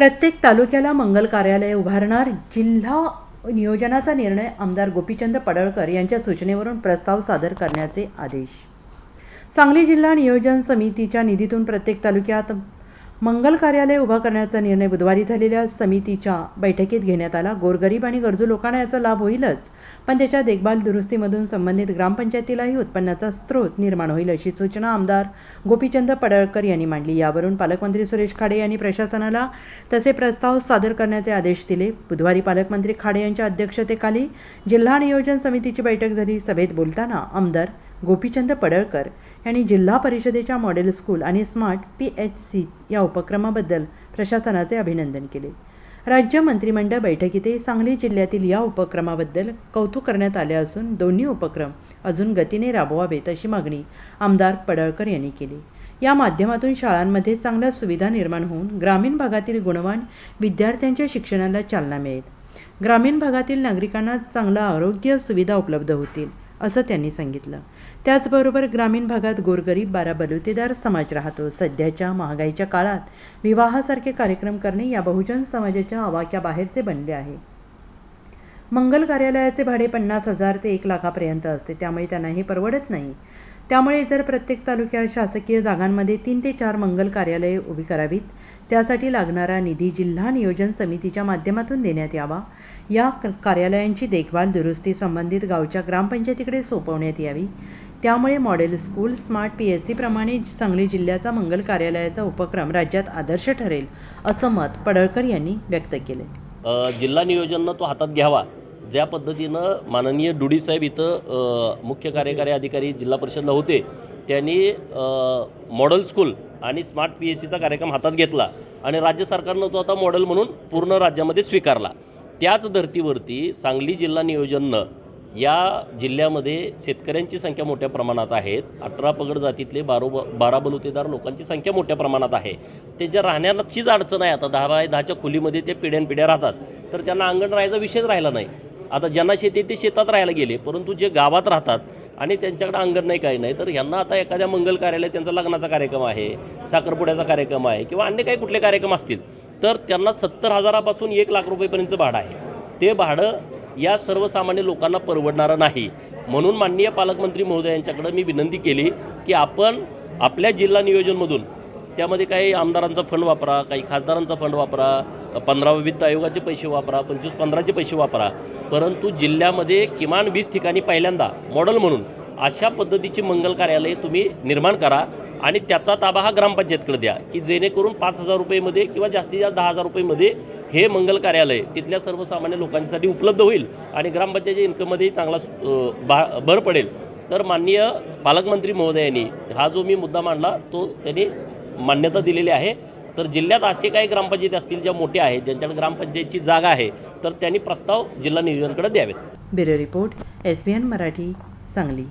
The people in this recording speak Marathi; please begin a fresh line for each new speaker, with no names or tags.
प्रत्येक तालुक्याला मंगल कार्यालय उभारणार जिल्हा नियोजनाचा निर्णय आमदार गोपीचंद पडळकर यांच्या सूचनेवरून प्रस्ताव सादर करण्याचे आदेश. सांगली जिल्हा नियोजन समितीच्या निधीतून प्रत्येक तालुक्यात मंगल कार्यालय उभा करण्याचा निर्णय बुधवारी झालेल्या समितीच्या बैठकीत घेण्यात आला. गोरगरीब आणि गरजू लोकांना याचा लाभ होईलच पण त्याच्या देखभाल दुरुस्तीमधून संबंधित ग्रामपंचायतीलाही उत्पन्नाचा स्रोत निर्माण होईल अशी सूचना आमदार गोपीचंद पडळकर यांनी मांडली. यावरून पालकमंत्री सुरेश खाडे यांनी प्रशासनाला तसे प्रस्ताव सादर करण्याचे आदेश दिले. बुधवारी पालकमंत्री खाडे यांच्या अध्यक्षतेखाली जिल्हा नियोजन समितीची बैठक झाली. सभेत बोलताना आमदार गोपीचंद पडळकर यांनी जिल्हा परिषदेच्या मॉडेल स्कूल आणि स्मार्ट पी एच सी या उपक्रमाबद्दल प्रशासनाचे अभिनंदन केले. राज्य मंत्रिमंडळ बैठकीतही सांगली जिल्ह्यातील या उपक्रमाबद्दल कौतुक करण्यात आले असून दोन्ही उपक्रम अजून गतीने राबवावेत अशी मागणी आमदार पडळकर यांनी केली. या माध्यमातून शाळांमध्ये चांगल्या सुविधा निर्माण होऊन ग्रामीण भागातील गुणवान विद्यार्थ्यांच्या शिक्षणाला चालना मिळेल. ग्रामीण भागातील नागरिकांना चांगला आरोग्य सुविधा उपलब्ध होतील. असं त्यांनी सांगितलं. त्याचबरोबर ग्रामीण भागात गोरगरीब बारा बलुतेदार समाज राहतो. सध्याच्या महागाईच्या काळात विवाहासारखे कार्यक्रम करणे या बहुजन समाजाच्या आवाक्याबाहेरचे बनले आहे. मंगल कार्यालयाचे भाडे पन्नास हजार ते एक लाखापर्यंत असते. त्यामुळे त्यांना हे परवडत नाही. त्यामुळे जर प्रत्येक तालुक्यात शासकीय जागांमध्ये तीन ते चार मंगल कार्यालये उभी करावीत. त्यासाठी लागणारा निधी जिल्हा नियोजन समितीच्या माध्यमातून देण्यात यावा. या क- कार्यालयांची देखभाल दुरुस्ती संबंधित गावच्या ग्रामपंचायतीकडे सोपवण्यात यावी. त्यामुळे model school smart P S सीप्रमाणे Sangli जिल्ह्याचा मंगल कार्यालयाचा उपक्रम राज्यात आदर्श ठरेल असं मत पडळकर यांनी व्यक्त केले
जिल्हा नियोजननं तो हातात घ्यावा. ज्या पद्धतीनं माननीय डुडीसाहेब इथं मुख्य कार्यकारी अधिकारी जिल्हा परिषदला होते त्यांनी मॉडेल स्कूल आणि स्मार्ट पी एस सीचा कार्यक्रम हातात घेतला आणि राज्य सरकारनं तो आता मॉडेल म्हणून पूर्ण राज्यामध्ये स्वीकारला. त्याच धर्तीवरती सांगली जिल्हा नियोजननं या जिल्ह्यामध्ये शेतकऱ्यांची संख्या मोठ्या प्रमाणात आहेत. अठरा पगड जातीतले बारो बारा बलुतेदार लोकांची संख्या मोठ्या प्रमाणात आहे. त्याच्या राहण्याचीच अडचण आहे आता दहा बाय दहाच्या खोलीमध्ये ते पिढ्यान पिढ्या राहतात. तर त्यांना अंगण राहायचा विषयच राहिला नाही. आता ज्यांना शेती ते शेतात राहायला गेले परंतु जे गावात राहतात आणि त्यांच्याकडे अंगण नाही काही नाही तर ह्यांना आता एखाद्या मंगल कार्यालय त्यांचा लग्नाचा कार्यक्रम आहे साखरपुड्याचा कार्यक्रम आहे किंवा अन्य काही कुठले कार्यक्रम असतील तर त्यांना सत्तर हजारापासून एक लाख रुपयेपर्यंतचं भाडं आहे. ते भाडं या सर्वसामान्य लोकांना परवडणारं नाही. म्हणून माननीय पालकमंत्री महोदय यांच्याकडं मी विनंती केली की आपण आपल्या जिल्हा नियोजनमधून त्यामध्ये काही आमदारांचा फंड वापरा काही खासदारांचा फंड वापरा पंधराव्या वित्त आयोगाचे पैसे वापरा पंचवीस पंधराचे पैसे वापरा. परंतु जिल्ह्यामध्ये किमान वीस ठिकाणी पहिल्यांदा मॉडेल म्हणून अशा पद्धतीची मंगल कार्यालय तुम्ही निर्माण करा आणि त्याचा ताबा हा ग्रामपंचायतकडे द्या की जेणेकरून पाच हजार रुपयेमध्ये किंवा जास्तीत जास्त दहा हजार रुपयेमध्ये हे मंगल कार्यालय तिथल्या सर्वसामान्य लोकांसाठी उपलब्ध होईल आणि ग्रामपंचायतीच्या इन्कममध्येही चांगला बा भर पडेल. तर माननीय पालकमंत्री महोदयांनी हा जो मी मुद्दा मांडला तो त्यांनी मान्यता दिलेली आहे. तर जिल्ह्यात असे काही ग्रामपंचायती असतील ज्या मोठ्या आहेत ज्यांच्याकडे ग्रामपंचायतची जागा आहे तर त्यांनी प्रस्ताव जिल्हा नियोजनकडे द्यावेत.
Bureau report S B N Marathi Sangli.